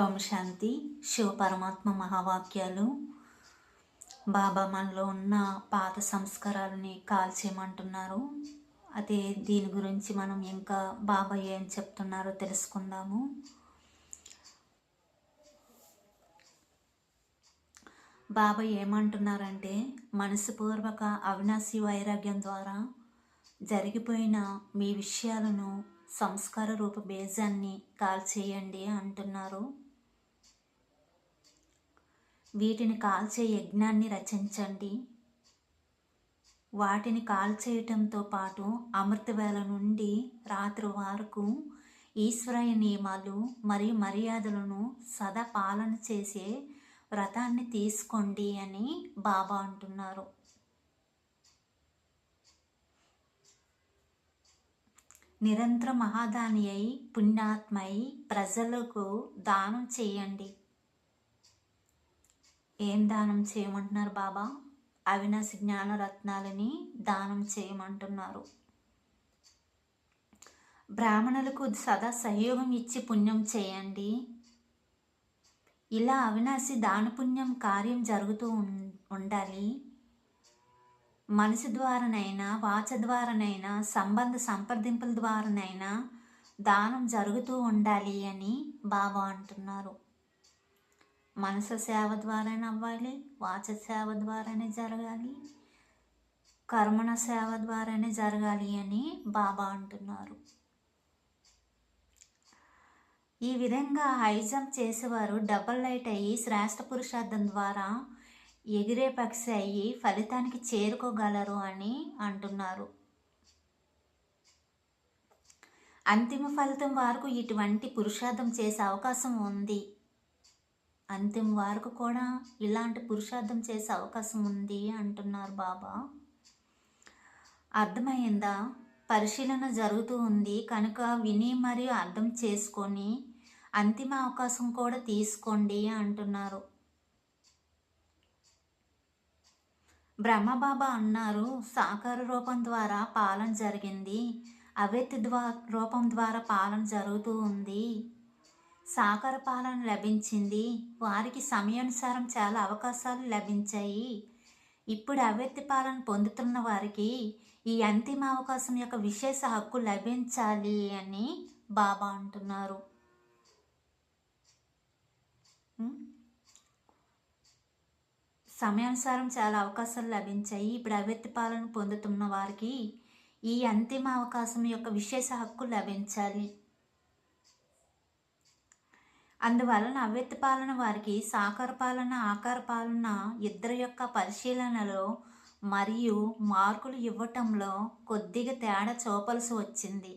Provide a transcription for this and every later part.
ఓం శాంతి. శివ పరమాత్మ మహావాక్యాలు. బాబా మనలో ఉన్న పాత సంస్కారాలని కాల్చేయమంటున్నారు. అదే దీని గురించి మనం ఇంకా బాబా ఏం చెప్తున్నారో తెలుసుకుందాము. బాబా ఏమంటున్నారంటే మనసుపూర్వక అవినాశి వైరాగ్యం ద్వారా జరిగిపోయిన మీ విషయాలను సంస్కార రూప బేజాన్ని కాల్చేయండి అంటున్నారు. వీటిని కాల్చే యజ్ఞాన్ని రచించండి. వాటిని కాల్చేయటంతో పాటు అమృతవేళ నుండి రాత్రి వరకు ఈశ్వరయ నియమాలు మరియు మర్యాదలను సదా పాలన చేసే వ్రతాన్ని తీసుకోండి అని బాబా అంటున్నారు. నిరంతర మహాదాని అయి పుణ్యాత్మై ప్రజలకు దానం చేయండి. ఏం దానం చేయమంటున్నారు బాబా? అవినాశి జ్ఞానరత్నాలని దానం చేయమంటున్నారు. బ్రాహ్మణులకు సదా సహయోగం ఇచ్చి పుణ్యం చేయండి. ఇలా అవినాశి దానపుణ్యం కార్యం జరుగుతూ ఉండాలి. మనసు ద్వారానైనా వాచ ద్వారానైనా సంబంధ సంప్రదింపుల ద్వారానైనా దానం జరుగుతూ ఉండాలి అని బాబా అంటున్నారు. మనసు సేవ ద్వారానే అవ్వాలి వాచ సేవ ద్వారానే జరగాలి కర్మణ సేవ ద్వారానే జరగాలి అని బాబా అంటున్నారు. ఈ విధంగా హై జంప్ చేసేవారు డబల్ లైట్ అయ్యి శ్రేష్ఠ పురుషార్థం ద్వారా ఎగిరే పక్షి అయ్యి ఫలితానికి చేరుకోగలరు అని అంటున్నారు. అంతిమ ఫలితం వరకు ఇటువంటి పురుషార్థం చేసే అవకాశం ఉంది. అంతిమ వరకు కూడా ఇలాంటి పురుషార్థం చేసే అవకాశం ఉంది అంటున్నారు బాబా. అర్థమైందా? పరిశీలన జరుగుతూ ఉంది. కనుక విని మరియు అర్థం చేసుకొని అంతిమ అవకాశం కూడా తీసుకోండి అంటున్నారు. బ్రహ్మబాబా అన్నారు సాకార రూపం ద్వారా పాలన జరిగింది. అవ్యక్తి ద్వా రూపం ద్వారా పాలన జరుగుతూ ఉంది. సాకార పాలన లభించింది. వారికి సమయానుసారం చాలా అవకాశాలు లభించాయి. ఇప్పుడు అవ్యక్తి పాలన పొందుతున్న వారికి ఈ అంతిమ అవకాశం యొక్క విశేష హక్కు లభించాలి అని బాబా అంటున్నారు. సమయానుసారం చాలా అవకాశాలు లభించాయి. ఇప్పుడు అవ్యక్తి పాలన పొందుతున్న వారికి ఈ అంతిమ అవకాశం యొక్క విశేష హక్కు లభించాలి. అందువలన అవ్యక్తి పాలన వారికి సాకార పాలన ఆకార పాలన ఇద్దరు యొక్క పరిశీలనలో మరియు మార్కులు ఇవ్వటంలో కొద్దిగా తేడా చూపలసి వచ్చింది.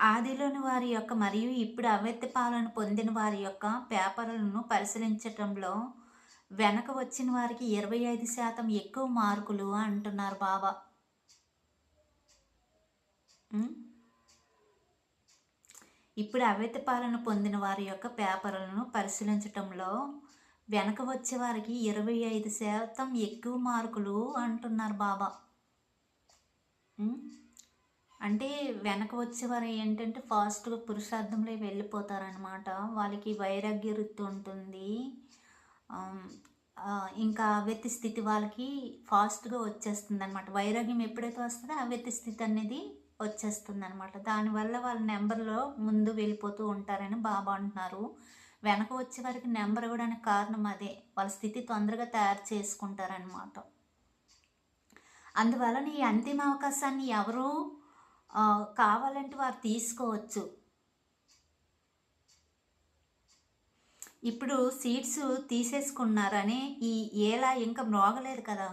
ఆదిలోని వారి యొక్క మరియు ఇప్పుడు అవ్యక్త పాలన పొందిన వారి యొక్క పేపర్లను పరిశీలించటంలో వెనక వచ్చిన వారికి ఇరవై ఐదు శాతం ఎక్కువ మార్కులు అంటున్నారు బాబా. ఇప్పుడు అవ్యక్త పాలన పొందిన వారి యొక్క పేపర్లను పరిశీలించటంలో వెనక వచ్చే వారికి ఇరవై ఐదు శాతం ఎక్కువ మార్కులు అంటున్నారు బాబా. అంటే వెనక వచ్చేవారు ఏంటంటే ఫాస్ట్గా పురుషార్థంలో వెళ్ళిపోతారనమాట వాళ్ళకి వైరాగ్య వృత్తి ఉంటుంది. ఇంకా అవ్యక్తి స్థితి వాళ్ళకి ఫాస్ట్గా వచ్చేస్తుంది అనమాట వైరాగ్యం ఎప్పుడైతే వస్తుందో అవ్యక్తి స్థితి అనేది వచ్చేస్తుంది అనమాట దానివల్ల వాళ్ళ నెంబర్లో ముందు వెళ్ళిపోతూ ఉంటారని బాబా అంటున్నారు. వెనక వచ్చే వారికి నెంబర్ ఇవ్వడానికి కారణం అదే. వాళ్ళ స్థితి తొందరగా తయారు చేసుకుంటారనమాట అందువలన ఈ అంతిమ అవకాశాన్ని ఎవరు కావాలంటే వారు తీసుకోవచ్చు. ఇప్పుడు సీట్స్ తీసేసుకున్నారని ఈ ఏలా ఇంకా మ్రోగలేదు కదా.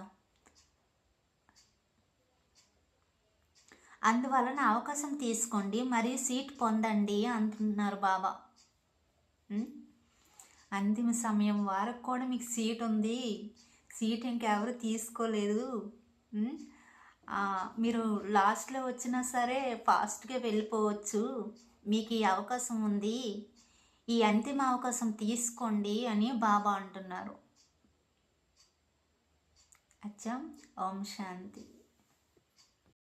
అందువలన అవకాశం తీసుకోండి మరియు సీట్ పొందండి అంటున్నారు బాబా. అంతిమ సమయం వరకు కూడా మీకు సీట్ ఉంది. సీట్ ఇంకెవరు తీసుకోలేదు. మీరు లాస్ట్లో వచ్చినా సరే ఫాస్ట్గా వెళ్ళిపోవచ్చు. మీకు ఈ అవకాశం ఉంది. ఈ అంతిమ అవకాశం తీసుకోండి అని బాబా అంటున్నారు. అచ్చా ఓం శాంతి.